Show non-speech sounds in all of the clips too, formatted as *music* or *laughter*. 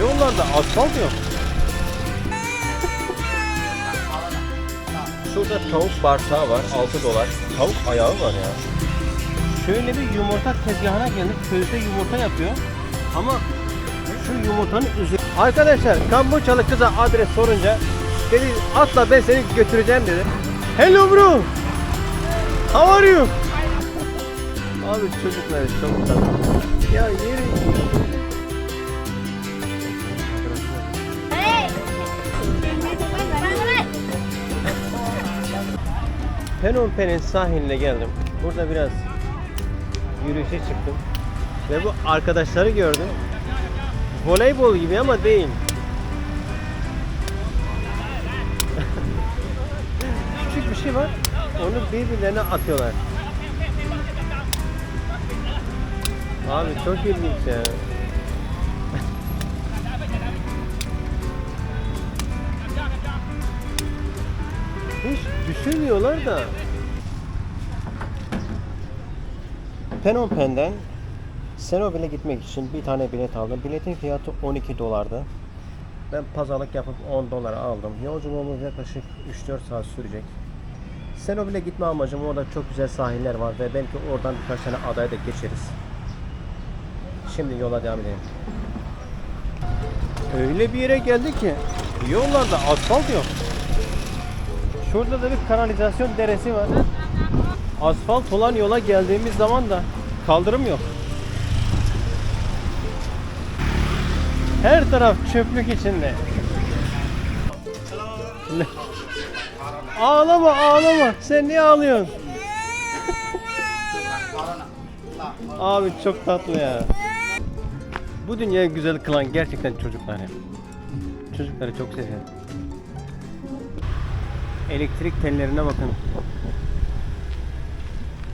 Yollarda asfalt yok. Şurada tavuk bağırsağı var 6 dolar. Tavuk ayağı var ya. Şöyle bir yumurta tezgahına geldik. Közde yumurta yapıyor. Ama şu yumurtanın üzeri... Arkadaşlar Kamboçyalı kıza adres sorunca dedi atla ben seni götüreceğim dedi. Hello bro. How are you? Abi çocuklar çok tatlı. Ya yeri... Phnom Penh'in sahiline geldim. Burada biraz yürüyüşe çıktım. Ve bu arkadaşları gördüm. Voleybol gibi ama değil. *laughs* Küçük bir şey var. Onu birbirlerine atıyorlar. Abi çok ilginç ya. Hiç düşünmüyorlar da. Phnom Penh'den Senobil'e gitmek için bir tane bilet aldım. Biletin fiyatı 12 dolardı. Ben pazarlık yapıp 10 dolara aldım. Yolculuğumuz yaklaşık 3-4 saat sürecek. Senobil'e gitme amacım orada çok güzel sahiller var ve belki oradan birkaç tane adaya da geçeriz. Şimdi yola devam edelim. Öyle bir yere geldik ki yollarda asfalt yok. Şurada da bir kanalizasyon deresi var. Asfalt olan yola geldiğimiz zaman da kaldırım yok. Her taraf çöplük içinde. Ağlama ağlama. Sen niye ağlıyorsun? *laughs* Abi çok tatlı ya. Bu dünyayı güzel kılan gerçekten çocuklar. Çocukları çok seviyorum. Elektrik tellerine bakın.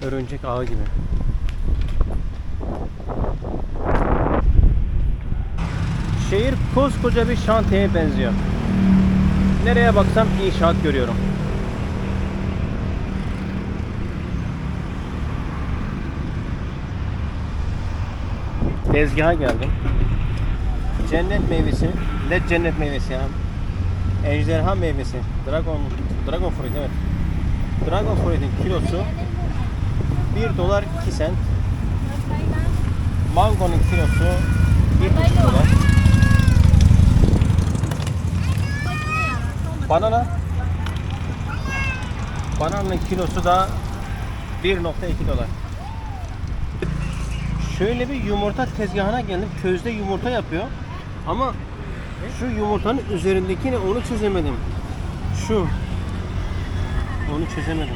Örümcek ağı gibi. Şehir koskoca bir şantiyeye benziyor. Nereye baksam inşaat görüyorum. Tezgaha geldim. Cennet meyvesi. Ne cennet meyvesi ya? Ejderha meyvesi. Dragon Dragon fruit evet. Dragon fruit'in kilosu 1 dolar 2 sent. Mangonun kilosu 1,5 dolar. Banana Bananın kilosu da 1.2 dolar. Şöyle bir yumurta tezgahına geldim. Közde yumurta yapıyor. Ama şu yumurtanın üzerindekini onu çözemedim. Şu. Onu çözemedim.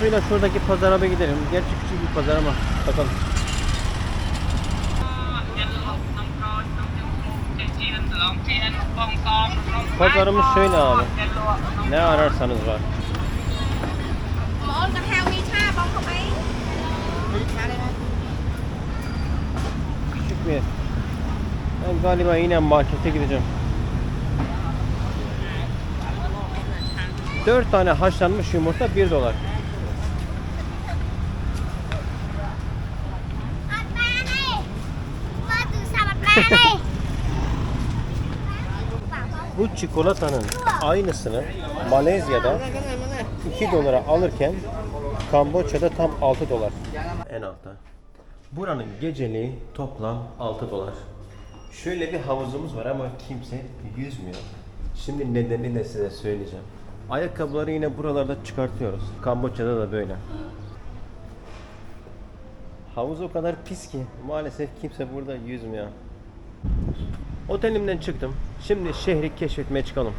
Şöyle şuradaki pazara bir gidelim. Gerçi küçük bir pazar ama bakalım. Pazarımız şöyle abi. Ne ararsanız var. Küçük bir yer. Ben galiba yine markete gideceğim. 4 tane haşlanmış yumurta 1 dolar. *laughs* Bu çikolatanın aynısını Malezya'da 2 dolara alırken Kamboçya'da tam 6 dolar. En altta. Buranın geceliği toplam 6 dolar. Şöyle bir havuzumuz var ama kimse yüzmüyor. Şimdi nedenini de size söyleyeceğim. Ayakkabıları yine buralarda çıkartıyoruz. Kamboçya'da da böyle. Havuz o kadar pis ki maalesef kimse burada yüzmüyor. Otelimden çıktım. Şimdi şehri keşfetmeye çıkalım.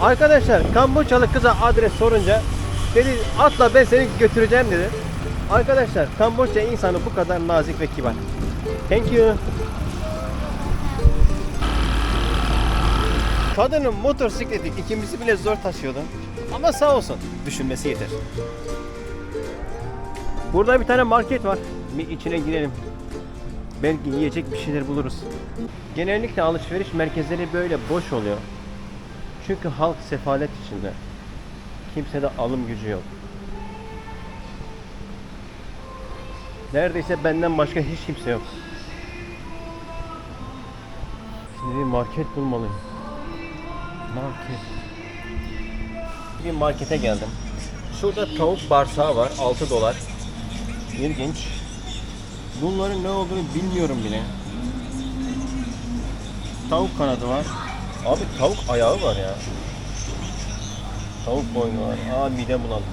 Arkadaşlar Kamboçyalı kıza adres sorunca dedi atla ben seni götüreceğim dedi. Arkadaşlar Kamboçya insanı bu kadar nazik ve kibar. Thank you. Kadının motosikleti ikimizi bile zor taşıyordu. Ama sağ olsun düşünmesi yeter. Burada bir tane market var. Bir içine girelim. Belki yiyecek bir şeyler buluruz. Genellikle alışveriş merkezleri böyle boş oluyor. Çünkü halk sefalet içinde. Kimsede alım gücü yok. Neredeyse benden başka hiç kimse yok. Şimdi bir market bulmalıyım. Market. Bir markete geldim. Şurada tavuk bağırsağı var 6 dolar. İlginç. Bunların ne olduğunu bilmiyorum bile. Tavuk kanadı var. Abi tavuk ayağı var ya. Tavuk boynu var. Aa mide bulandı.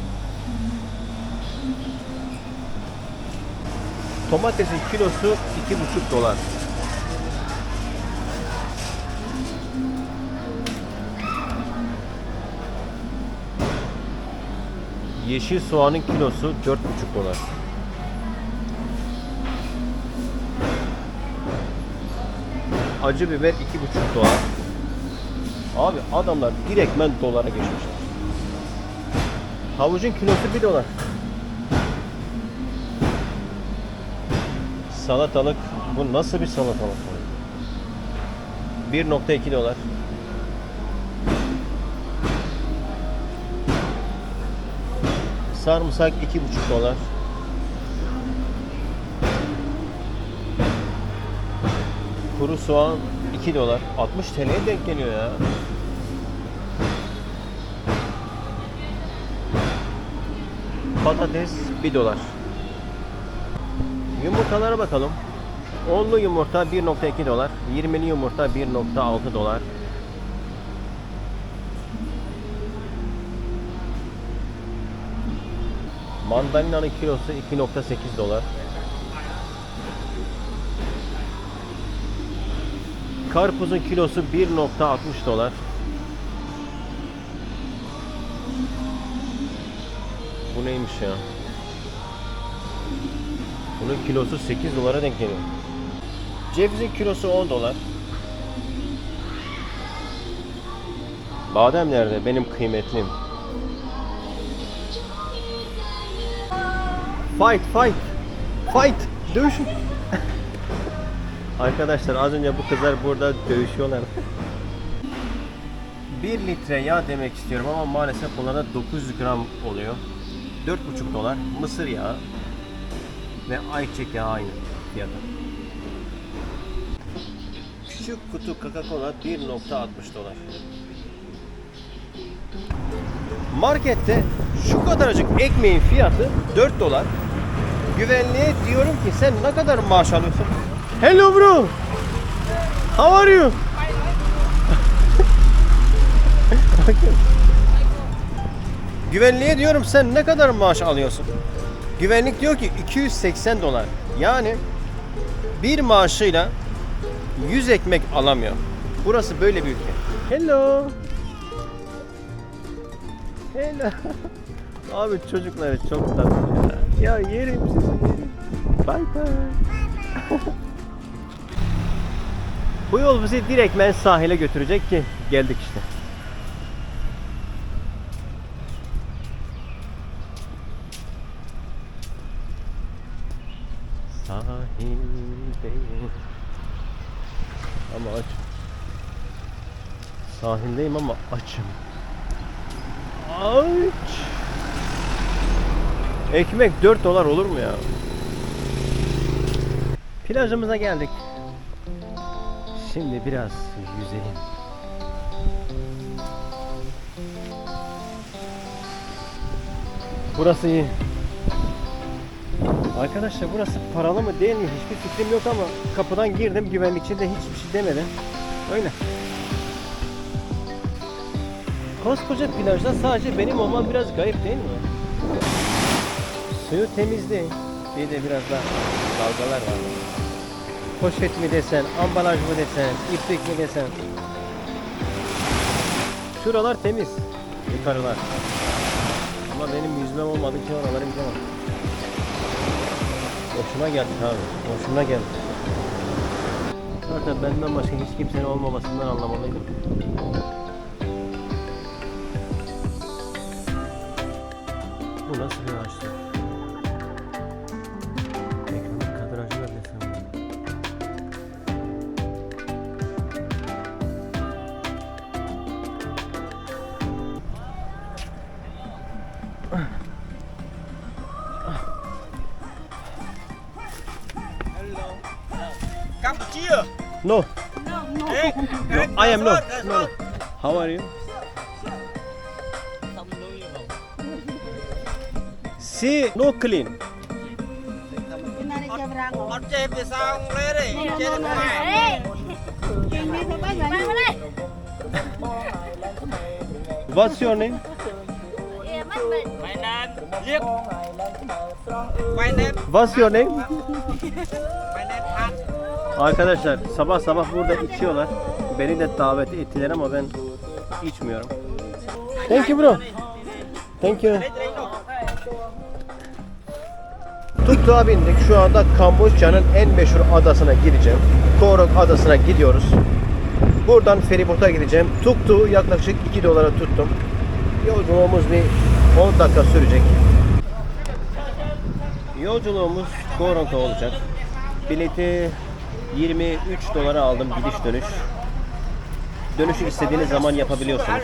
Domatesin kilosu 2,5 dolar. Yeşil soğanın kilosu 4,5 dolar. Acı biber 2,5 dolar. Abi adamlar direktmen dolara geçmişler. Havucun kilosu 1 dolar. Salatalık bu nasıl bir salatalık? 1.2 dolar. Sarımsak 2,5 dolar. Kuru soğan 2 dolar. 60 TL'ye denk geliyor ya. Patates 1 dolar. Yumurtalara bakalım. Onlu yumurta 1.2 dolar. 20'li yumurta 1.6 dolar. Mandalina'nın kilosu 2.8 dolar. Karpuzun kilosu 1.60 dolar. Bu neymiş ya? Bunun kilosu 8 dolara denk geliyor. Cevizin kilosu 10 dolar. Badem nerede? Benim kıymetlim. Fight, fight. Fight. Dövüşün. Arkadaşlar az önce bu kızlar burada dövüşüyorlar. 1 litre yağ demek istiyorum ama maalesef bunlarda 900 gram oluyor. 4,5 dolar mısır yağı ve ayçiçek yağı aynı fiyatı. Küçük kutu Coca-Cola 1.60 dolar. Markette şu kadarcık ekmeğin fiyatı 4 dolar. Güvenliğe diyorum ki sen ne kadar maaş alıyorsun? Hello bro. How are you? *laughs* Güvenliğe diyorum sen ne kadar maaş alıyorsun? Güvenlik diyor ki 280 dolar. Yani bir maaşıyla 100 ekmek alamıyor. Burası böyle bir ülke. Hello. Hello. *laughs* Abi çocukları çok tatlı ya. Ya yerim sizi yerim. Bye bye. *laughs* Bu yol bizi direktmen sahile götürecek ki geldik işte. Sahildeyim. Ama aç. Sahildeyim ama açım. Aç. Ekmek 4 dolar olur mu ya? Plajımıza geldik. Şimdi biraz yüzelim. Burası iyi. Arkadaşlar burası paralı mı değil mi hiçbir fikrim yok ama kapıdan girdim güvenlikçi de hiçbir şey demedi. Öyle. Koskoca plajda sadece benim olmam biraz garip değil mi? Suyu temizdi. Bir de biraz da dalgalar var. Poşet mi desen, ambalaj mı desen, iplik mi desen. Şuralar temiz. Yukarılar. Ama benim yüzmem olmadı ki oraları bilemem. Hoşuma geldi abi. Hoşuma geldi. Zaten benden başka hiç kimsenin olmamasından anlamalıydım. Bu nasıl bir ağaçtı? Cambodia. No. No, no. Hey, no, I am not. No, no. How are you? See, no clean. What's your name? My name. What's your name? My name Han. Arkadaşlar sabah sabah burada içiyorlar. Beni de davet ettiler ama ben içmiyorum. Thank you bro. Thank you. Tuktuğa bindik. Şu anda Kamboçya'nın en meşhur adasına gideceğim. Korok adasına gidiyoruz. Buradan feribota gideceğim. Tuktuğu yaklaşık 2 dolara tuttum. Yolculuğumuz bir 10 dakika sürecek. Yolculuğumuz Korok'a olacak. Bileti 23 dolara aldım gidiş dönüş. Dönüşü istediğiniz zaman yapabiliyorsunuz.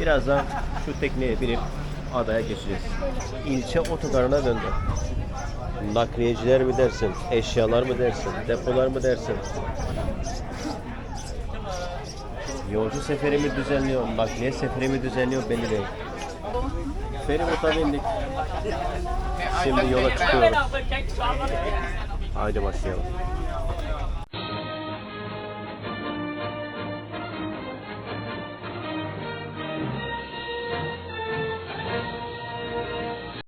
Birazdan şu tekneye binip adaya geçeceğiz. İlçe otogarına döndü. Nakliyeciler mi dersin, eşyalar mı dersin, depolar mı dersin? Yolcu seferi mi düzenliyor, nakliye seferi mi düzenliyor belli değil. Feribota bindik. Şimdi yola çıkıyoruz. Haydi başlayalım.